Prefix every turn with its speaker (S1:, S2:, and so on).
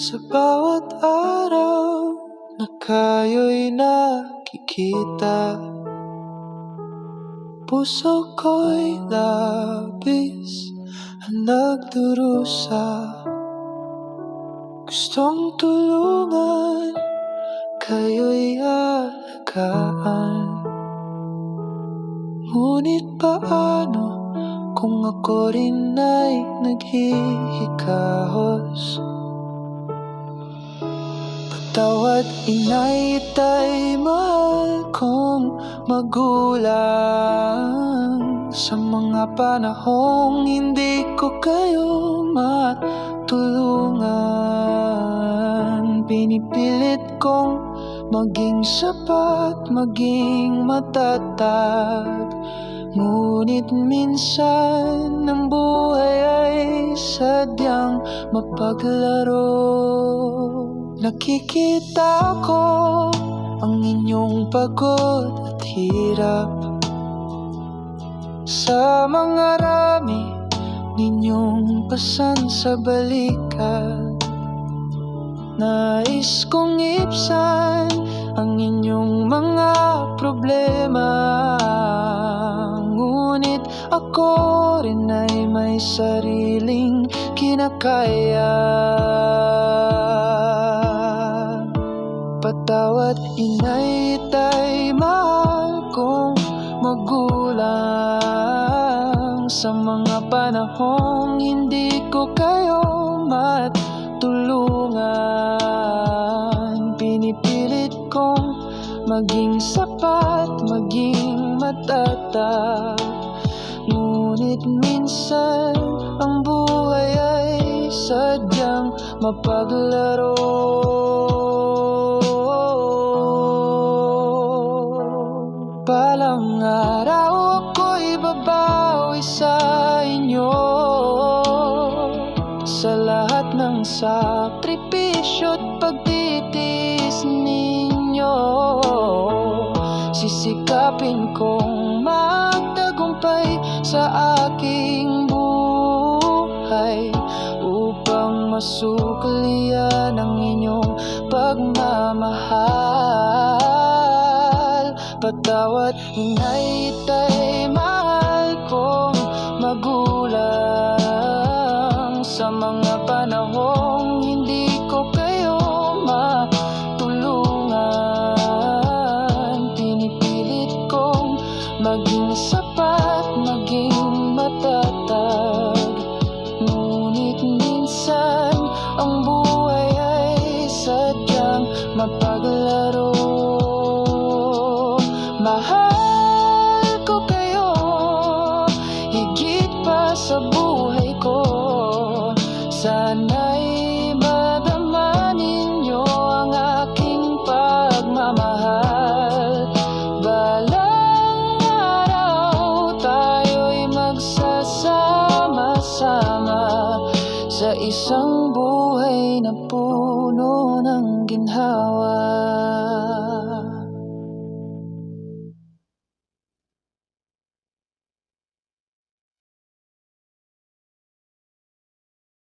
S1: Sa bawat araw na kayo'y nakikita Puso ko'y labis ang nagdurusa. Gustong tulungan, kayo'y alagaan. Ngunit paano kung ako rin ay naghihikahos Patawad inay tay mahal kong magulang. Sa mga panahong hindi ko kayo matulungan Pinipilit kong maging sapat, maging matatag. Ngunit minsan ang buhay ay sadyang mapaglaro Nakikita ko ang inyong pagod at hirap. Sa mga rami ninyong pasan sa balikat Nais kong ipsan ang inyong mga problema. Ngunit ako rin ay may sariling kinakaya Patawad inay tay mahal kong magulang. Sa mga panahong hindi ko kayo matulungan Pinipilit kong maging sapat, maging matatag. Ngunit minsan ang buhay ay sadyang mapaglaro Balang araw ako'y babawi sa inyo. Sa lahat ng sakripisyo't pagtitiis ninyo Sisikapin kong magtagumpay sa aking buhay Upang masuklian ang inyong pagmamahal Patawat inay tay mahal kong magulang. Sa mga panahong hindi ko kayo matulungan Pinipilit kong maging sapat, Mahal ko kayo higit pa sa buhay ko. Sana'y madama ninyo ang aking pagmamahal. Balang tayo'y magsasama-sama Sa isang buhay na puno ng ginhawa